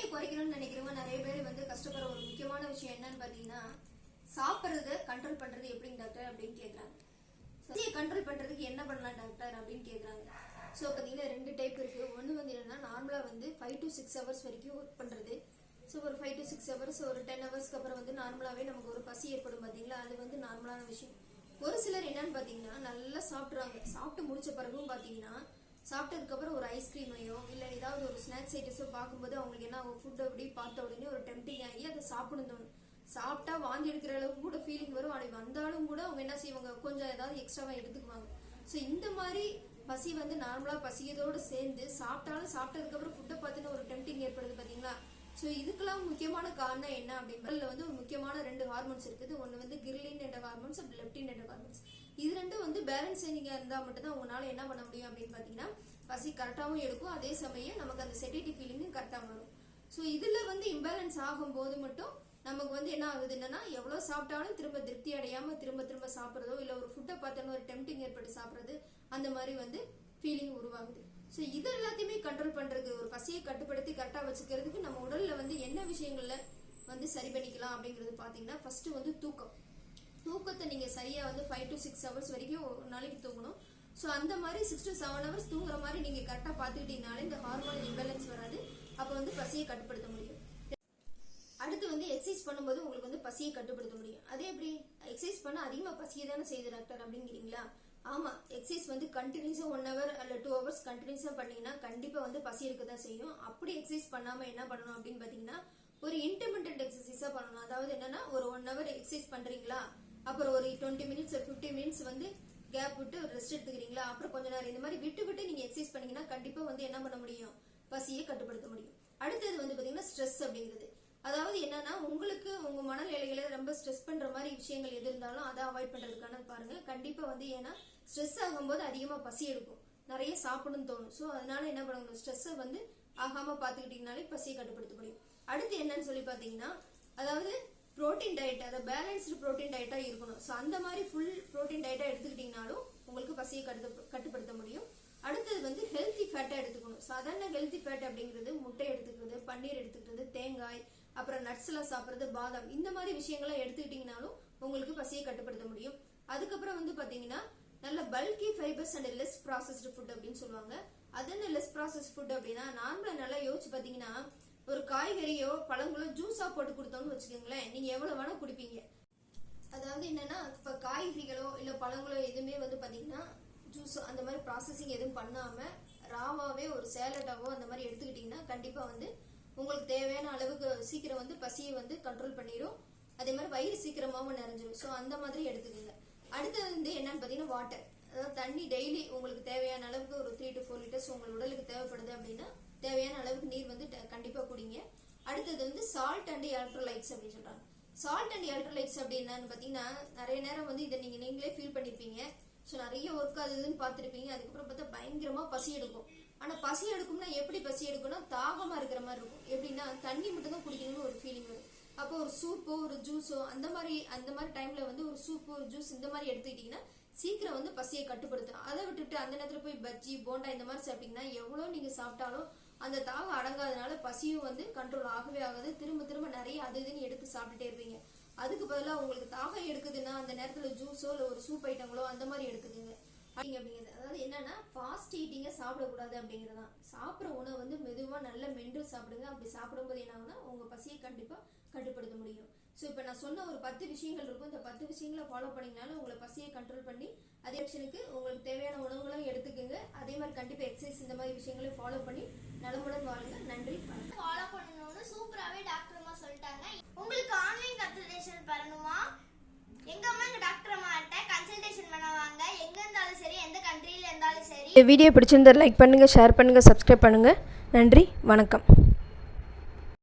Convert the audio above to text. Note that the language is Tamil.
வேலையை குறைக்கணும்னு நினைக்கிறவங்க நிறைய பேர் வந்து கஷ்டப்படுற ஒரு முக்கியமான விஷயம் என்னன்னு பார்த்தீங்கன்னா சாப்பிட்றத கண்ட்ரோல் பண்ணுறது எப்படிங்க டாக்டர் அப்படின்னு கேட்குறாங்க கண்ட்ரோல் பண்ணுறதுக்கு என்ன பண்ணலாம் டாக்டர் அப்படின்னு கேட்குறாங்க ஸோ பார்த்தீங்கன்னா ரெண்டு டைப் இருக்குது ஒன்று வந்து என்னென்னா நார்மலாக வந்து ஃபைவ் டு சிக்ஸ் ஹவர்ஸ் வரைக்கும் ஒர்க் பண்ணுறது ஸோ ஒரு ஃபைவ் டு சிக்ஸ் ஹவர்ஸ் ஒரு டென் ஹவர்ஸ்க்கு அப்புறம் வந்து நார்மலாகவே நமக்கு ஒரு பசி ஏற்படும் பார்த்தீங்களா? அது வந்து நார்மலான விஷயம். ஒரு சிலர் என்னன்னு பார்த்தீங்கன்னா நல்லா சாப்பிட்றாங்க. சாப்பிட்டு முடிச்ச பிறகும் பார்த்தீங்கன்னா சாப்பிட்டதுக்கப்புறம் ஒரு ஐஸ்கிரீமையோ இல்லை ஏதாவது ஒரு ஸ்நாக்ஸ் ஐட்டஸோ பார்க்கும்போது அவங்களுக்கு என்ன ஃபுட் அப்படி பார்த்த உடனே ஒரு டெம்டிங் ஆகி அதை சாப்பிடணும். தோணும் சாப்பிட்டா வாந்தி எடுக்கிற அளவுக்கு கூட ஃபீலிங் வரும். அப்படி வந்தாலும் கூட அவங்க என்ன செய்வாங்க? கொஞ்சம் ஏதாவது எக்ஸ்ட்ராவாக எடுத்துக்குவாங்க. ஸோ இந்த மாதிரி பசி வந்து நார்மலாக பசியதோடு சேர்ந்து சாப்பிட்டாலும் சாப்பிட்டதுக்கப்புறம் ஃபுட்டை பார்த்துன்னு ஒரு டெம்டிங் ஏற்படுது பார்த்தீங்களா ஸோ இதுக்கெல்லாம் முக்கியமான காரணம் என்ன அப்படின்றதுல வந்து ஒரு முக்கியமான ரெண்டு ஹார்மோன்ஸ் இருக்குது. ஒன்று வந்து கிர்லின் என்ற ஹார்மோன்ஸ் அப்படி லெப்டின் என்ற ஹார்மோன்ஸ் இது ரெண்டும் வந்து பேலன்ஸ் நீங்கள் இருந்தால் மட்டும்தான் உங்களால் என்ன பண்ண முடியும் அப்படின்னு பார்த்தீங்கன்னா பசி கரெக்டாகவும் எடுக்கும். அதே சமயம் நமக்கு அந்த செட்டிட்டி ஃபீலிங்கும் கரெக்டாக வரும் ஸோ இதில் வந்து இம்பேலன்ஸ் ஆகும்போது மட்டும் நமக்கு வந்து என்ன ஆகுது? என்னன்னா எவ்வளோ சாப்பிட்டாலும் திரும்ப திருப்தி அடையாமல் திரும்ப திரும்ப சாப்பிட்றதோ இல்லை ஒரு ஃபுட்டை பார்த்தோன்னு ஒரு டெம்டிங் ஏற்பட்டு சாப்பிட்றது அந்த மாதிரி வந்து ஃபீலிங் உருவாகுது. ஸோ இது எல்லாத்தையுமே கண்ட்ரோல் பண்ணுறது ஒரு பசியை கட்டுப்படுத்தி கரெக்டாக வச்சுக்கிறதுக்கு நம்ம உடலில் வந்து என்ன விஷயங்கள்ல வந்து சரி பண்ணிக்கலாம் அப்படிங்கிறது பார்த்தீங்கன்னா ஃபர்ஸ்ட் வந்து தூக்கம். தூக்கத்தை நீங்கள் சரியாக வந்து ஃபைவ் டு சிக்ஸ் ஹவர்ஸ் வரைக்கும் ஒரு நாளைக்கு தூங்கணும். ஸோ அந்த மாதிரி சிக்ஸ் டு செவன் ஹவர்ஸ் தூங்குற மாதிரி நீங்கள் கரெக்டாக பார்த்துக்கிட்டீங்கனாலே இந்த ஹார்மோன் இம்பேலன்ஸ் வராது. அப்போ வந்து பசியை கட்டுப்படுத்த முடியும். அடுத்து வந்து எக்ஸசைஸ் பண்ணும்போது உங்களுக்கு வந்து பசியை கட்டுப்படுத்த முடியும். அதே எப்படி? எக்ஸசைஸ் பண்ண அதிகமாக பசியை தானே செய்யுது டாக்டர் அப்படிங்கிறீங்களா? ஆமாம் எக்ஸசைஸ் வந்து கண்டினியூஸாக ஒன் ஹவர் அல்ல டூ ஹவர்ஸ் கண்டினியூஸாக பண்ணீங்கன்னா கண்டிப்பாக வந்து பசி இருக்க தான் செய்யும். அப்படி எக்ஸசைஸ் பண்ணாமல் என்ன பண்ணணும் அப்படின்னு பார்த்தீங்கன்னா ஒரு இன்டர்மீடியட் எக்ஸசைஸாக பண்ணணும். அதாவது என்னன்னா ஒரு ஒன் ஹவர் எக்ஸசைஸ் பண்ணுறீங்களா அப்புறம் ஒரு டுவெண்ட்டி மினிட்ஸ் ஒரு ஃபிஃப்டி மினிட்ஸ் வந்து கேப் விட்டு ஒரு ரெஸ்ட் எடுத்துக்கிறீங்களா? அப்புறம் கொஞ்ச நேரம். இந்த மாதிரி விட்டு விட்டு நீங்கள் எக்ஸசைஸ் பண்ணீங்கன்னா கண்டிப்பாக வந்து என்ன பண்ண முடியும்? பசியை கட்டுப்படுத்த முடியும். அடுத்தது வந்து பாத்தீங்கன்னா ஸ்ட்ரெஸ் அப்படிங்கிறது. அதாவது என்னன்னா உங்களுக்கு உங்க மனநிலைகளை ரொம்ப ஸ்ட்ரெஸ் பண்ற மாதிரி விஷயங்கள் எது இருந்தாலும் அதை அவாய்ட் பண்றதுக்கான பாருங்க. கண்டிப்பா வந்து ஏன்னா ஸ்ட்ரெஸ் ஆகும்போது அதிகமா பசி எடுக்கும். நிறைய சாப்பிடணும்னு தோணும். ஸோ அதனால என்ன பண்ணணும்? ஸ்ட்ரெஸ்ஸை வந்து ஆகாம பாத்துக்கிட்டீங்கனாலே பசியை கட்டுப்படுத்த முடியும். அடுத்து என்னன்னு சொல்லி பார்த்தீங்கன்னா அதாவது ப்ரோட்டீன் டயட் அதை பேலன்ஸ்டு ப்ரோட்டீன் டயட்டாக இருக்கணும். ஸோ அந்த மாதிரி ஃபுல் புரோட்டீன் டயட்டாக எடுத்துக்கிட்டிங்கனாலும் உங்களுக்கு பசியை கட்டு கட்டுப்படுத்த முடியும். அடுத்தது வந்து ஹெல்த்தி ஃபேட்டாக எடுத்துக்கணும். சாதாரண ஹெல்த்தி ஃபேட் அப்படிங்கிறது முட்டை எடுத்துக்கிறது பன்னீர் எடுத்துக்கிறது தேங்காய் அப்புறம் நட்ஸ்லாம் சாப்பிட்றது பாதாம் இந்த மாதிரி விஷயங்கள்லாம் எடுத்துக்கிட்டிங்கனாலும் உங்களுக்கு பசியை கட்டுப்படுத்த முடியும். அதுக்கப்புறம் வந்து பார்த்தீங்கன்னா நல்ல bulky fibres and less processed food அப்படின்னு சொல்லுவாங்க. அது என்ன லெஸ் ப்ராசஸ் ஃபுட் அப்படின்னா நார்மலாக நல்லா யோசிச்சு பார்த்தீங்கன்னா ஒரு காய்கறியோ பழங்களோ ஜூஸாக போட்டு கொடுத்தோம்னு வச்சுக்கோங்களேன் நீங்கள் எவ்வளோ வேணால் குடிப்பீங்க. அதாவது என்னன்னா இப்போ காய்கறிகளோ இல்லை பழங்களோ எதுவுமே வந்து பார்த்தீங்கன்னா ஜூஸ் அந்த மாதிரி ப்ராசஸிங் எதுவும் பண்ணாமல் ராவாவே ஒரு சேலடாவோ அந்த மாதிரி எடுத்துக்கிட்டிங்கன்னா கண்டிப்பாக வந்து உங்களுக்கு தேவையான அளவுக்கு சீக்கிரம் வந்து பசியை வந்து கண்ட்ரோல் பண்ணிடும் அதே மாதிரி வயிறு சீக்கிரமாகவும் நிறைஞ்சிடும் ஸோ அந்த மாதிரி எடுத்துக்கோங்க. அடுத்தது வந்து என்னன்னு பார்த்தீங்கன்னா வாட்டர் அதாவது தண்ணி டெய்லி உங்களுக்கு தேவையான அளவுக்கு ஒரு த்ரீ டு ஃபோர் லிட்டர்ஸ் உங்கள் உடலுக்கு தேவைப்படுது அப்படின்னா தேவையான அளவுக்கு நீர் வந்து ட- கண்டிப்பா குடிங்க. அடுத்தது வந்து சால்ட் அண்ட் எலக்ட்ரோலைட்ஸ் அப்படின்னு சொல்றாங்க. சால்ட் அண்ட் எலக்ட்ரோலைட்ஸ் அப்படின்னான்னு பார்த்தீங்கன்னா நிறைய நேரம் வந்து இதை நீங்க நீங்களே ஃபீல் பண்ணிருப்பீங்க. ஸோ நிறைய ஒர்க் அது இதுன்னு பார்த்துருப்பீங்க. அதுக்கப்புறம் பார்த்தா பயங்கரமா பசி எடுக்கும். ஆனா பசி எடுக்கும்னா எப்படி பசி எடுக்கும்னா தாகமா இருக்கிற மாதிரி இருக்கும். எப்படின்னா தண்ணி மட்டும் தான் குடிக்கணும்னு ஒரு ஃபீலிங் வரும். அப்போ ஒரு சூப்போ ஒரு ஜூஸோ அந்த மாதிரி அந்த மாதிரி டைம்ல வந்து ஒரு சூப்பு ஒரு ஜூஸ் இந்த மாதிரி எடுத்துக்கிட்டீங்கன்னா சீக்கிரம் வந்து பசியை கட்டுப்படுத்தும். அதை விட்டுட்டு அந்த நேரத்தில் போய் பஜ்ஜி போண்டா இந்த மாதிரி சாப்பிட்டீங்கன்னா எவ்வளோ நீங்க சாப்பிட்டாலும் அந்த தாகம் அடங்காதனால பசியும் வந்து கண்ட்ரோல் ஆகவே ஆகாது. திரும்ப திரும்ப நிறைய அது இதுன்னு எடுத்து சாப்பிட்டுட்டே இருப்பீங்க. அதுக்கு பதிலாக உங்களுக்கு தாகம் எடுக்குதுன்னா அந்த நேரத்துல ஜூஸோ இல்லை ஒரு சூப் ஐட்டங்களோ அந்த மாதிரி எடுத்துக்கோங்க. அப்படிங்க அப்படிங்கிறது அதாவது என்னன்னா ஃபாஸ்ட் ஈட்டிங்க சாப்பிடக்கூடாது அப்படிங்கிறது தான் சாப்பிட்ற உணவு வந்து மெதுவாக நல்ல மென்று சாப்பிடுங்க. அப்படி சாப்பிடும்போது என்ன ஆகுனா உங்க பசியை கண்டிப்பா கட்டுப்படுத்த முடியும். ஸோ இப்போ நான் சொன்ன ஒரு பத்து விஷயங்கள் இருக்கும். இந்த பத்து விஷயங்களை ஃபாலோ பண்ணீங்கனாலும் உங்களை பசியை கண்ட்ரோல் பண்ணி அதே ஆப்ஷனுக்கு உங்களுக்கு தேவையான உணவுகளும் எடுத்துக்கோங்க. அதே மாதிரி கண்டிப்பாக எக்ஸசைஸ் இந்த மாதிரி விஷயங்களையும் ஃபாலோ பண்ணி நலமுடன் வாழுங்க நன்றி. ஃபாலோ பண்ணணும்னு சூப்பராகவே டாக்டர் அம்மா சொல்லிட்டாங்க. உங்களுக்கு ஆன்லைன் கன்சல்டேஷன் பண்ணணுமா எங்க அம்மா எங்க டாக்டர் அம்மாட்ட கன்சல்டேஷன் பண்ணுவாங்க எங்க இருந்தாலும் சரி எந்த கண்ட்ரியில இருந்தாலும் சரி. இந்த வீடியோ பிடிச்சிருந்தா லைக் பண்ணுங்கள் ஷேர் பண்ணுங்கள் சப்ஸ்கிரைப் பண்ணுங்கள் நன்றி. வணக்கம்.